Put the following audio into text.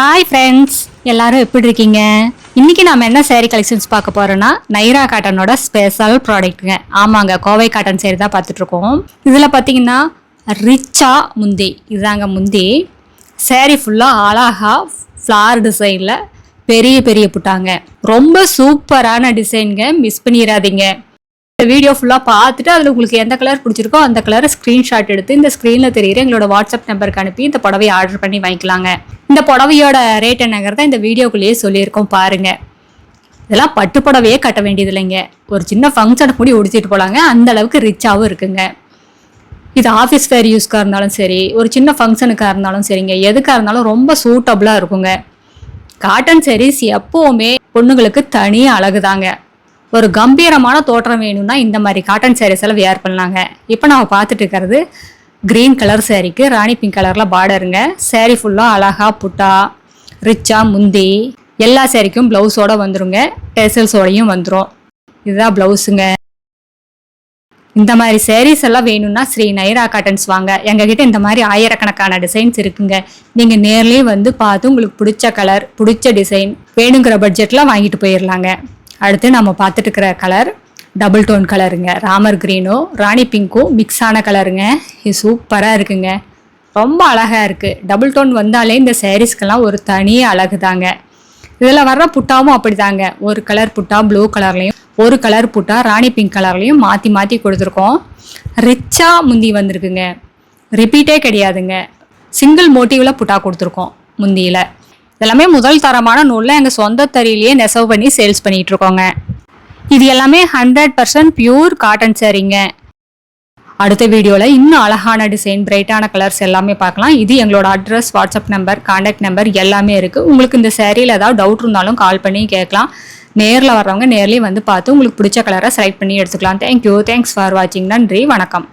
Hi friends எல்லாரும் எப்படி இருக்கீங்க? இன்னைக்கு நம்ம என்ன சேரீ கலெக்ஷன்ஸ் பார்க்க போறோம்னா நைரா காட்டனோட ஸ்பெஷல் ப்ராடக்ட்டுங்க ஆமாங்க கோவை காட்டன் சேரீ தான் பார்த்துட்டு இருக்கோம் இதில் பார்த்தீங்கன்னா ரிச்சா முந்தி. இதுதாங்க முந்தி. சேரீ ஃபுல்லாக அழகா ஃப்ளார் டிசைனில் பெரிய பெரிய புட்டாங்க. ரொம்ப சூப்பரான டிசைனுங்க மிஸ் பண்ணிடாதீங்க. இந்த வீடியோ ஃபுல்லாக பார்த்துட்டு அதில் உங்களுக்கு எந்த கலர் பிடிச்சிருக்கோ அந்த கலரை ஸ்க்ரீன்ஷாட் எடுத்து இந்த ஸ்க்ரீனில் தெரியுற எங்களோட வாட்ஸ்அப் நம்பருக்கு அனுப்பி இந்த புடவையை ஆர்டர் பண்ணி வாங்கிக்கலாங்க. இந்த புடவையோட ரேட் என்னங்கிறத இந்த வீடியோக்குள்ளேயே சொல்லியிருக்கோம் பாருங்கள் இதெல்லாம் பட்டு புடவையே கட்ட வேண்டியது இல்லைங்க. ஒரு சின்ன ஃபங்க்ஷனை கூடி உடிச்சிட்டு போகலாங்க அந்த அளவுக்கு ரிச்சாகவும் இருக்குங்க. இது ஆஃபீஸ் வேர் யூஸ்க்காக இருந்தாலும் சரி ஒரு சின்ன ஃபங்க்ஷனுக்காக இருந்தாலும் சரிங்க. எதுக்காக இருந்தாலும் ரொம்ப சூட்டபுளாக இருக்குங்க. காட்டன் சேரீஸ் எப்போவுமே பொண்ணுங்களுக்கு தனி அழகுதாங்க. ஒரு கம்பீரமான தோற்றம் வேணும்னா இந்த மாதிரி காட்டன் சாரீஸ் எல்லாம் வியர் பண்ணலாங்க. இப்போ நம்ம பார்த்துட்டு இருக்கிறது க்ரீன் கலர் சாரீக்கு ராணி பிங்க் கலரில் பார்டருங்க சேரீ ஃபுல்லாக அழகா புட்டா ரிச்சா முந்தி எல்லா சேரீக்கும் ப்ளவுஸோட வந்துருங்க. டெசல்ஸோடையும் வந்துடும் இதுதான் ப்ளவுஸுங்க இந்த மாதிரி சேரீஸ் எல்லாம் வேணும்னா ஸ்ரீ நைரா காட்டன்ஸ் வாங்க. எங்ககிட்ட இந்த மாதிரி ஆயிரக்கணக்கான டிசைன்ஸ் இருக்குங்க. நீங்கள் நேர்லேயே வந்து பார்த்து உங்களுக்கு பிடிச்ச கலர் பிடிச்ச டிசைன் வேணுங்கிற பட்ஜெட்டில் வாங்கிட்டு போயிடலாங்க அடுத்து நம்ம பார்த்துட்டு இருக்கிற கலர் டபுள் டோன் கலருங்க ராமர் க்ரீனும் ராணி பிங்க்கும் மிக்ஸ் ஆன கலருங்க இது சூப்பராக இருக்குங்க. ரொம்ப அழகாக இருக்குது டபுள் டோன் வந்தாலே இந்த சாரீஸ்க்கெல்லாம் ஒரு தனி அழகு தாங்க இதில் வர்ற புட்டாவும் அப்படிதாங்க. ஒரு கலர் புட்டா ப்ளூ கலர்லையும் ஒரு கலர் புட்டா ராணி பிங்க் கலர்லையும் மாற்றி மாற்றி கொடுத்துருக்கோம். ரிச்சாக முந்தி வந்திருக்குங்க. ரிப்பீட்டே கிடையாதுங்க. சிங்கிள் மோட்டிவில் புட்டா கொடுத்துருக்கோம் முந்தியில். இதெல்லாமே முதல் தரமான நூலில் எங்கள் சொந்த தறியிலேயே நெசவு பண்ணி சேல்ஸ் பண்ணிகிட்டு இருக்கோங்க. இது எல்லாமே ஹண்ட்ரட் பர்சன்ட் பியூர் காட்டன் சேரீங்க அடுத்த வீடியோவில் இன்னும் அழகான டிசைன் பிரைட்டான கலர்ஸ் எல்லாமே பார்க்கலாம். இது எங்களோட address WhatsApp number contact number எல்லாமே இருக்குது உங்களுக்கு இந்த சேரீல ஏதாவது டவுட் இருந்தாலும் கால் பண்ணி கேட்கலாம். நேரில் வர்றவங்க நேர்லேயே வந்து பார்த்து உங்களுக்கு பிடிச்ச கலரை செலக்ட் பண்ணி எடுத்துக்கலாம். தேங்க்யூ தேங்க்ஸ் ஃபார் வாட்சிங் நன்றி. வணக்கம்.